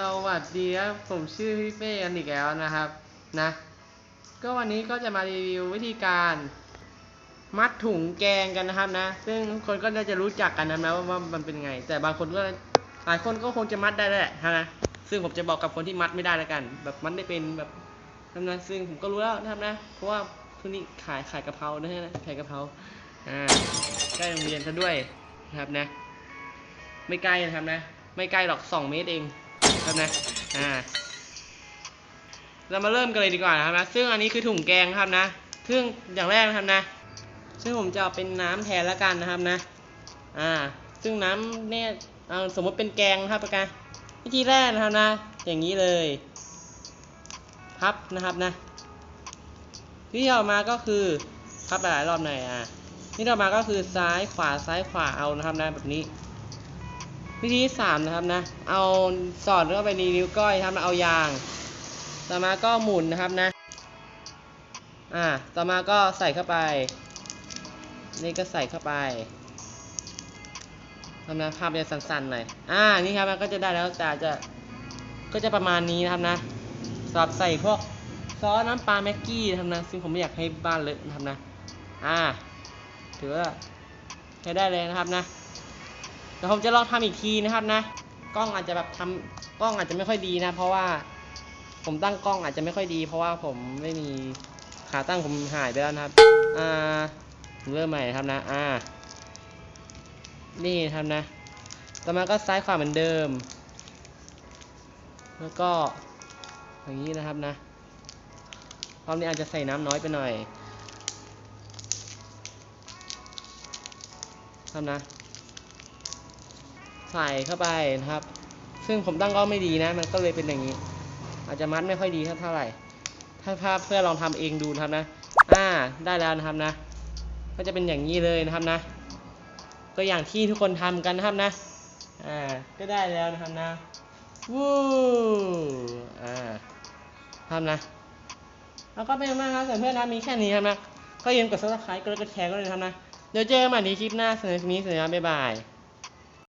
สวัสดีครับผมชื่อพี่เป้กันอีกแล้วนะครับนะก็วันนี้ก็จะมารีวิววิธีการมัดถุงแกงกันนะครับนะ ซึ่งคนก็น่าจะรู้จักกันนะนะว่าว่ามันเป็นไง แต่บางคนก็หลายคนก็คงจะมัดได้แหละนะซึ่งผมจะบอกกับคนที่มัดไม่ได้แล้วกัน แบบมัดได้เป็นแบบนั้นะซึ่งผมก็รู้แล้วนะครับนะเพราะว่าทุกนี้ขายขายกะเพรานะฮะขายกะเพราอ่าใกล้โรงเรียนซะด้วยนะครับนะ ไม่ใกล้นะครับนะ ไม่ใกล้หรอก2เมตรเอง ครับนะอ่าเรามาเริ่มกันเลยดีกว่านะครับนะซึ่งอันนี้คือถุงแกงครับนะ ซึ่งอย่างแรกนะครับนะ ซึ่งผมจะเอาเป็นน้ำแทนแล้วกันนะครับนะ อ่า ซึ่งน้ำเนี่ยเอาสมมติเป็นแกงนะครับประกาวิธีแรกนะครับนะ อย่างนี้เลยพับนะครับนะวิธีออกมาก็คือพับหลายรอบหน่อยอ่าวิธีออกมาก็คือซ้ายขวาซ้ายขวาเอานะครับนะแบบนี้ วิธีที่สามนะครับนะ เอาสอดเข้าไปในนิ้วก้อยครับเอายาง ต่อมาก็หมุนนะครับนะ อ่า ต่อมาก็ใส่เข้าไป นี่ก็ใส่เข้าไปทำนะภาพจะสั้นๆหน่อย อ่า นี่ครับมันก็จะได้แล้วแต่จะ ก็จะประมาณนี้นะครับนะสอดใส่พวกซอสน้ำปลาแม็กกี้นะครับนะ ซึ่งผมไม่อยากให้บ้านเลอะนะครับนะ อ่า ถือว่าใช้ได้เลยนะครับนะ เดี๋ยวผมจะลองทำอีกทีนะครับนะ กล้องอาจจะแบบทำกล้องอาจจะไม่ค่อยดีนะ เพราะว่าผมตั้งกล้องอาจจะไม่ค่อยดี เพราะว่าผมไม่มีขาตั้งผมหายไปแล้วนะครับ อ่าเริ่มใหม่ครับนะ อ่า นี่ครับนะ ต่อมาก็ซ้ายขวาเหมือนเดิม แล้วก็อย่างนี้นะครับนะรอบนี้อาจจะใส่น้ำน้อยไปหน่อยครับนะ ใส่เข้าไปนะครับ ซึ่งผมตั้งกล้องไม่ดีนะ มันก็เลยเป็นอย่างนี้ อาจจะมัดไม่ค่อยดีเท่าไหร่ ถ้าภาพเพื่อลองทำเองดูนะครับนะ อ่า ได้แล้วนะครับนะ ก็จะเป็นอย่างนี้เลยนะครับนะก็อย่างที่ทุกคนทำกันนะครับนะ อ่า ก็ได้แล้วนะครับนะ วู้ อ่าทำนะ แล้วก็เป็นมากครับเพื่อนนะ มีแค่นี้ครับนะ ก็อย่าลืมกด Subscribe กดกดแชร์ก็เลยนะครับนะ เดี๋ยวเจอกันใหม่ในคลิปหน้าสำหรับนี้สวัสดีครับบ๊ายบาย